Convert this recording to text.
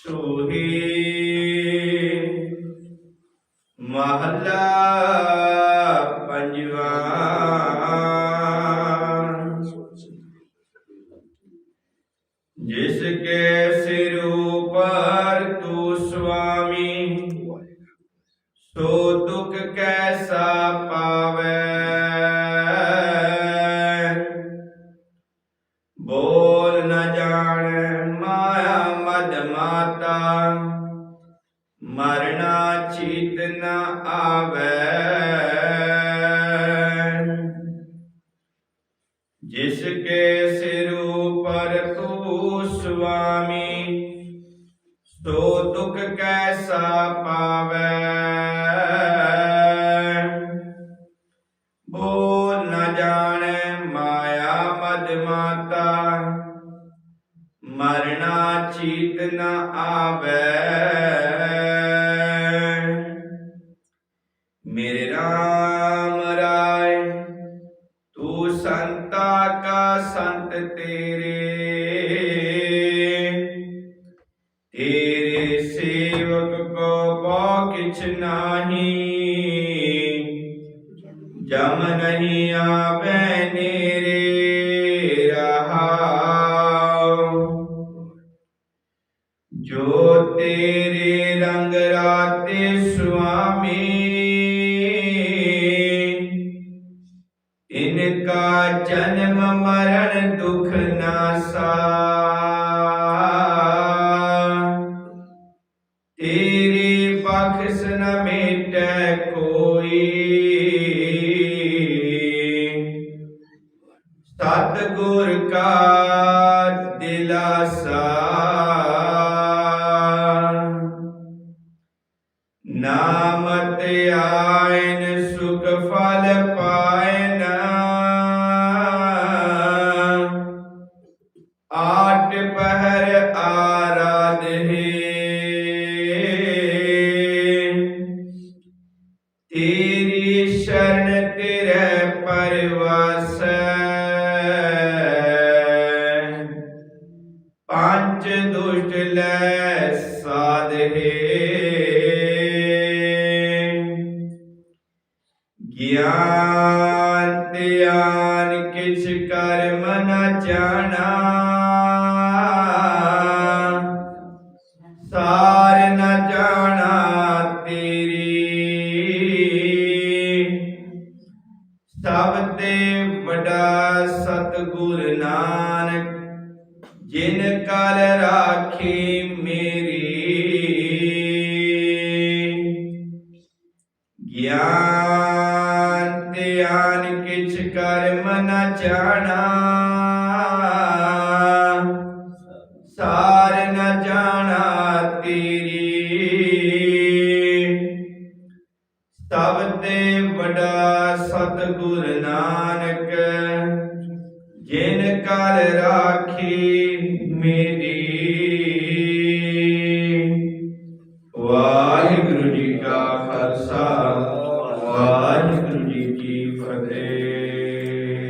ਸੋਹੀ ਮਹਲਾ ਪੰਜਵਾ। ਜਿਸ ਕੇ ਸਿਰ ਉਪਰ ਤੂ ਸੁਆਮੀ ਸੋ ਦੁਖ ਕੈਸਾ ਪਾਵੈ? ਬੋਲ ਨ ਜਾਣੈ ਮਾਇਆ ਮਦ ਮਾਤਾ। ਮਰਨਾ ਚੀਤ ਨ ਆਵੈ। ਜਿਸ ਕੇ ਸਿਰ ਪਰ ਤੂ ਸੁਆਮੀ, ਸੋ ਦੁਖ ਕੈਸਾ ਪਾਵੈ? ਆਵੈ। ਮੇਰੇ RAM ਰਾਏ, ਤੂੰ ਸੰਤਾ ਕਾ ਸੰਤ ਤੇਰੇ। ਤੇਰੇ ਸੇਵਕ ਕੋ ਬੋ ਕਿਛ ਨਾਹੀ। ਜਮ ਨਹੀਂ ਆਵੇ ਨੇਰੇ। ਜੋ ਤੇਰੇ ਰੰਗ ਰਾਤੇ ਸੁਆਮੀ, ਇਨਕਾ ਜਨਮ ਮਰਨ ਦੁਖ ਨਾਸਾ ਤੇਰੀ ਬਖਸ਼ ਨ ਮੇਟੈ ਕੋਈ। ਸਤ ਗੁਰ ਕਾ ਦਿਲਾਸਾ। ਨਾਮ ਆਇਨ ਸੁਖ ਫਲ ਪਾਇਨਾ। ਆਟ ਪਹਿਰ ਆਰਾਧੇ। ਤੇਰੀ ਸ਼ਰਨ ਤੇਰੇ ਪਰਵਾਸੈ ਗਿਆਨ ਧਿਆਨ ਕਿਛ ਕਰਮ ਨ ਜਾਣਾ। ਸਾਰ ਨ ਜਾਣਾ ਤੇਰੀ। ਸਭ ਤੇ ਵੱਡਾ ਸਤਿਗੁਰ ਨਾਨਕ, ਜਿਨ ਕਲ ਰਾਖੀ ਮੇਰੀ। ਗਿਆਨ ਧਿਆਨ ਕਿਛ ਕਰਮ ਨ ਜਾਣਾ। ਸਾਰ ਨ ਜਾਣਾ ਤੇਰੀ। ਸਭ ਤੇ ਵੱਡਾ ਸਤਗੁਰ ਨਾਨਕ, ਜਿਨ ਕਰ ਰਾਖੀ ਮੇਰੀ। ਵਾਹਿਗੁਰੂ ਜੀ ਕਾ ਖਾਲਸਾ।